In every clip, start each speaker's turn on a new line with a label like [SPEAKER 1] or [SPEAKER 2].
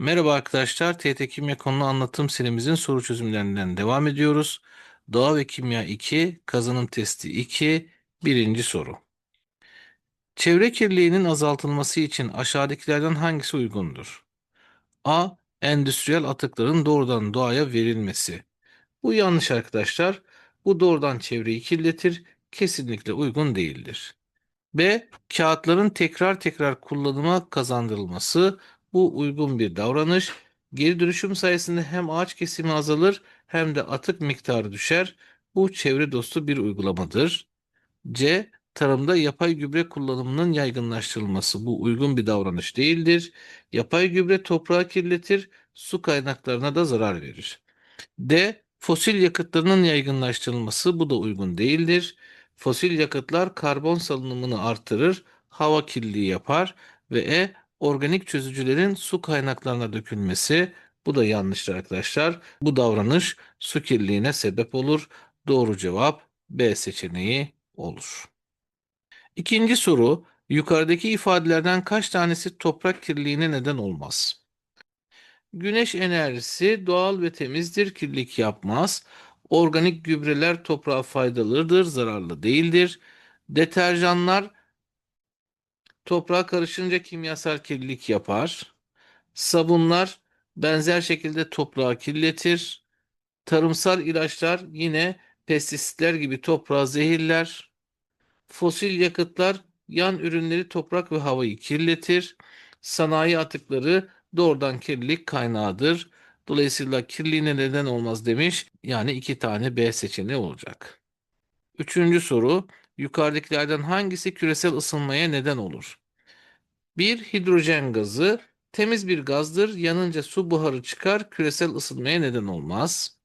[SPEAKER 1] Merhaba arkadaşlar, TYT Kimya konulu anlatım serimizin soru çözümlerinden devam ediyoruz. Doğa ve Kimya 2, kazanım testi 2, birinci soru. Çevre kirliliğinin azaltılması için aşağıdakilerden hangisi uygundur? A. Endüstriyel atıkların doğrudan doğaya verilmesi. Bu yanlış arkadaşlar. Bu doğrudan çevreyi kirletir, kesinlikle uygun değildir. B. Kağıtların tekrar tekrar kullanıma kazandırılması. Bu uygun bir davranış. Geri dönüşüm sayesinde hem ağaç kesimi azalır hem de atık miktarı düşer. Bu çevre dostu bir uygulamadır. C. Tarımda yapay gübre kullanımının yaygınlaştırılması. Bu uygun bir davranış değildir. Yapay gübre toprağı kirletir, su kaynaklarına da zarar verir. D. Fosil yakıtlarının yaygınlaştırılması. Bu da uygun değildir. Fosil yakıtlar karbon salınımını artırır, hava kirliliği yapar ve E. Organik çözücülerin su kaynaklarına dökülmesi. Bu da yanlıştır arkadaşlar. Bu davranış su kirliliğine sebep olur. Doğru cevap B seçeneği olur. İkinci soru, yukarıdaki ifadelerden kaç tanesi toprak kirliliğine neden olmaz? Güneş enerjisi doğal ve temizdir, kirlilik yapmaz. Organik gübreler toprağa faydalıdır, zararlı değildir. Deterjanlar toprağa karışınca kimyasal kirlilik yapar. Sabunlar benzer şekilde toprağı kirletir. Tarımsal ilaçlar yine pestisitler gibi toprağı zehirler. Fosil yakıtlar yan ürünleri toprak ve havayı kirletir. Sanayi atıkları doğrudan kirlilik kaynağıdır. Dolayısıyla kirliliğine neden olmaz demiş. Yani iki tane B seçeneği olacak. Üçüncü soru. Yukarıdakilerden hangisi küresel ısınmaya neden olur? 1. Hidrojen gazı temiz bir gazdır. Yanınca su buharı çıkar. Küresel ısınmaya neden olmaz.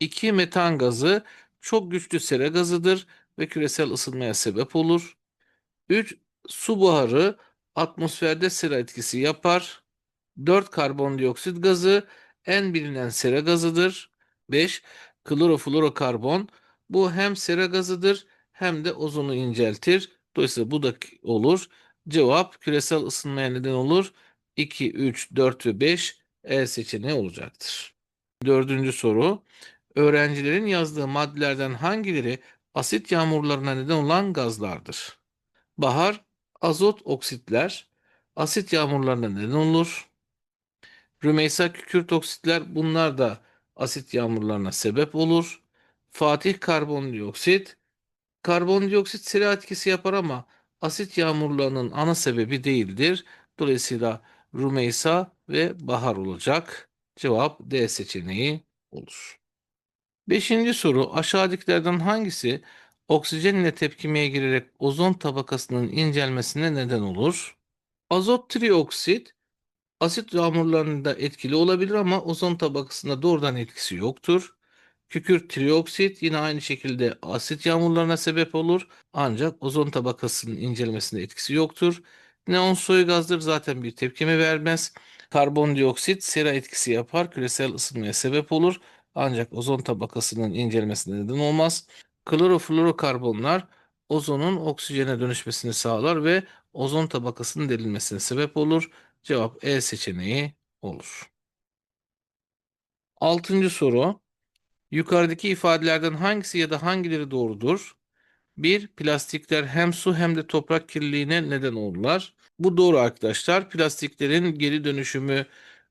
[SPEAKER 1] 2. Metan gazı çok güçlü sera gazıdır ve küresel ısınmaya sebep olur. 3. Su buharı atmosferde sera etkisi yapar. 4. Karbondioksit gazı en bilinen sera gazıdır. 5. Kloroflorokarbon bu hem sera gazıdır hem de ozonu inceltir. Dolayısıyla bu da olur. Cevap küresel ısınmaya neden olur. 2, 3, 4 ve 5 E seçeneği olacaktır. Dördüncü soru. Öğrencilerin yazdığı maddelerden hangileri asit yağmurlarına neden olan gazlardır? Bahar, azot oksitler asit yağmurlarına neden olur. Rümeysa kükürt oksitler bunlar da asit yağmurlarına sebep olur. Fatih karbondioksit karbondioksit sera etkisi yapar ama asit yağmurlarının ana sebebi değildir. Dolayısıyla Rümeysa ve Bahar olacak. Cevap D seçeneği olur. Beşinci soru aşağıdakilerden hangisi oksijen ile tepkimeye girerek ozon tabakasının incelmesine neden olur? Azot trioksit asit yağmurlarında etkili olabilir ama ozon tabakasında doğrudan etkisi yoktur. Kükürt trioksit yine aynı şekilde asit yağmurlarına sebep olur ancak ozon tabakasının incelmesinde etkisi yoktur. Neon soy gazdır zaten bir tepkime vermez. Karbondioksit sera etkisi yapar, küresel ısınmaya sebep olur ancak ozon tabakasının incelmesine neden olmaz. Kloroflorokarbonlar ozonun oksijene dönüşmesini sağlar ve ozon tabakasının delinmesine sebep olur. Cevap E seçeneği olur. Altıncı soru. Yukarıdaki ifadelerden hangisi ya da hangileri doğrudur? 1. Plastikler hem su hem de toprak kirliliğine neden olurlar. Bu doğru arkadaşlar. Plastiklerin geri dönüşümü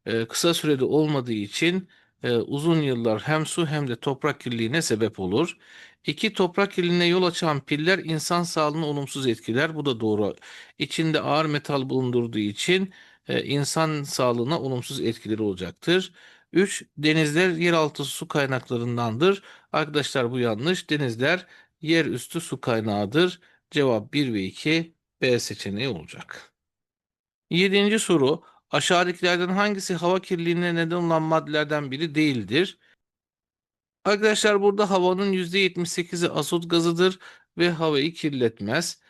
[SPEAKER 1] e, kısa sürede olmadığı için e, uzun yıllar hem su hem de toprak kirliliğine sebep olur. 2. Toprak kirliliğine yol açan piller insan sağlığını olumsuz etkiler. Bu da doğru. İçinde ağır metal bulundurduğu için e, insan sağlığına olumsuz etkileri olacaktır. 3. Denizler yeraltı su kaynaklarındandır. Arkadaşlar bu yanlış. Denizler yerüstü su kaynağıdır. Cevap 1 ve 2 B seçeneği olacak. Yedinci soru. Aşağıdakilerden hangisi hava kirliliğine neden olan maddelerden biri değildir? Arkadaşlar burada havanın %78'i azot gazıdır ve havayı kirletmez.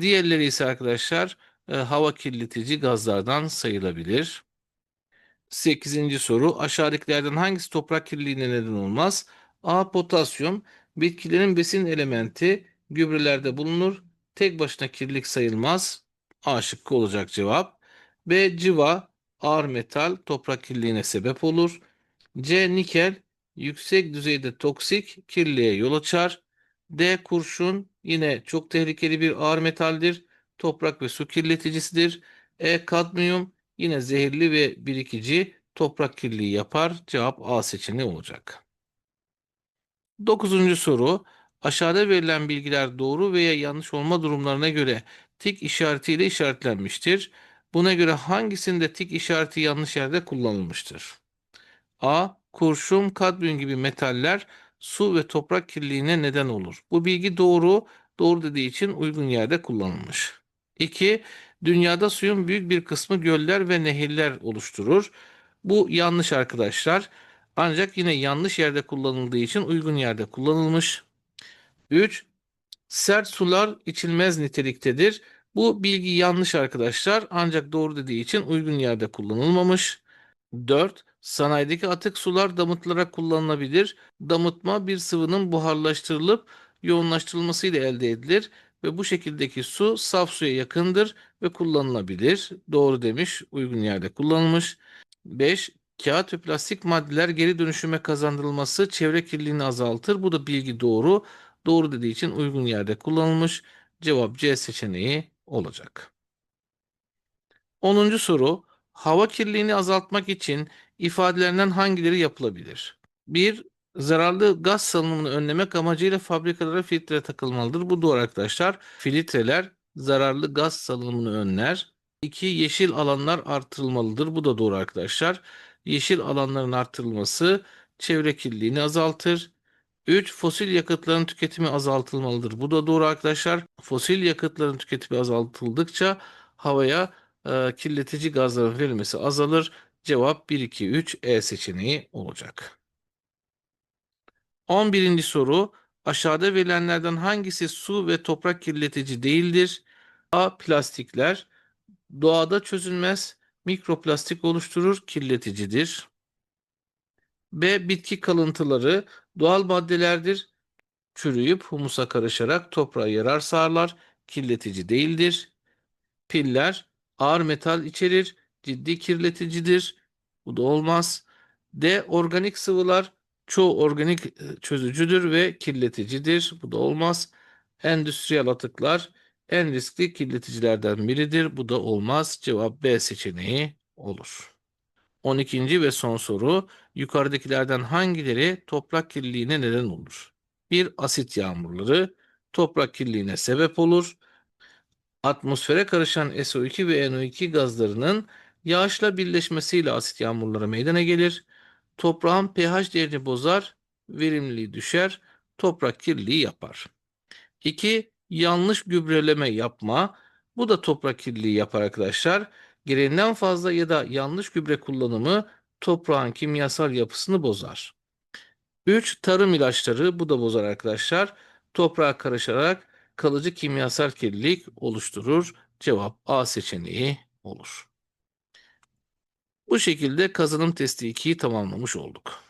[SPEAKER 1] Diğerleri ise arkadaşlar e, hava kirletici gazlardan sayılabilir. 8. soru aşağıdakilerden hangisi toprak kirliliğine neden olmaz? A. Potasyum bitkilerin besin elementi gübrelerde bulunur. Tek başına kirlilik sayılmaz. A şıkkı olacak cevap. B. Civa ağır metal toprak kirliliğine sebep olur. C. Nikel yüksek düzeyde toksik kirliliğe yol açar. D. Kurşun yine çok tehlikeli bir ağır metaldir. Toprak ve su kirleticisidir. E. Kadmiyum yine zehirli ve birikici toprak kirliliği yapar. Cevap A seçeneği olacak. Dokuzuncu soru. Aşağıda verilen bilgiler doğru veya yanlış olma durumlarına göre tik işaretiyle işaretlenmiştir. Buna göre hangisinde tik işareti yanlış yerde kullanılmıştır? A. Kurşun, kadmiyum gibi metaller su ve toprak kirliliğine neden olur. Bu bilgi doğru. Doğru dediği için uygun yerde kullanılmış. 2. Dünyada suyun büyük bir kısmı göller ve nehirler oluşturur. Bu yanlış arkadaşlar. Ancak yine yanlış yerde kullanıldığı için uygun yerde kullanılmış. 3. Sert sular içilmez niteliktedir. Bu bilgi yanlış arkadaşlar ancak doğru dediği için uygun yerde kullanılmamış. 4. Sanayideki atık sular damıtılarak kullanılabilir. Damıtma bir sıvının buharlaştırılıp yoğunlaştırılması ile elde edilir ve bu şekildeki su saf suya yakındır ve kullanılabilir. Doğru demiş, uygun yerde kullanılmış. 5. Kağıt ve plastik maddeler geri dönüşüme kazandırılması çevre kirliliğini azaltır. Bu da bilgi doğru. Doğru dediği için uygun yerde kullanılmış. Cevap C seçeneği olacak. 10. soru. Hava kirliliğini azaltmak için ifadelerinden hangileri yapılabilir? 1. Zararlı gaz salınımını önlemek amacıyla fabrikalara filtre takılmalıdır. Bu doğru arkadaşlar. Filtreler zararlı gaz salınımını önler. 2. Yeşil alanlar artırılmalıdır. Bu da doğru arkadaşlar. Yeşil alanların artırılması çevre kirliliğini azaltır. 3. Fosil yakıtların tüketimi azaltılmalıdır. Bu da doğru arkadaşlar. Fosil yakıtların tüketimi azaltıldıkça havaya e, kirletici gazların verilmesi azalır. Cevap 1, 2, 3 E seçeneği olacak. 11. soru. Aşağıda verilenlerden hangisi su ve toprak kirletici değildir? A. Plastikler. Doğada çözülmez mikroplastik oluşturur, kirleticidir. B. Bitki kalıntıları doğal maddelerdir. Çürüyüp humusa karışarak toprağa yarar sağlar, kirletici değildir. Piller ağır metal içerir, ciddi kirleticidir. Bu da olmaz. D. Organik sıvılar çoğu organik e, çözücüdür ve kirleticidir. Bu da olmaz. Endüstriyel atıklar en riskli kirleticilerden biridir. Bu da olmaz. Cevap B seçeneği olur. 12. ve son soru. Yukarıdakilerden hangileri toprak kirliliğine neden olur? 1. Asit yağmurları toprak kirliliğine sebep olur. Atmosfere karışan SO2 ve NO2 gazlarının yağışla birleşmesiyle asit yağmurları meydana gelir. Toprağın pH değerini bozar, verimliliği düşer, toprak kirliliği yapar. 2. Yanlış gübreleme yapma. Bu da toprak kirliliği yapar arkadaşlar. Gereğinden fazla ya da yanlış gübre kullanımı toprağın kimyasal yapısını bozar. 3. Tarım ilaçları bu da bozar arkadaşlar. Toprağa karışarak kalıcı kimyasal kirlilik oluşturur. Cevap A seçeneği olur. Bu şekilde kazanım testi 2'yi tamamlamış olduk.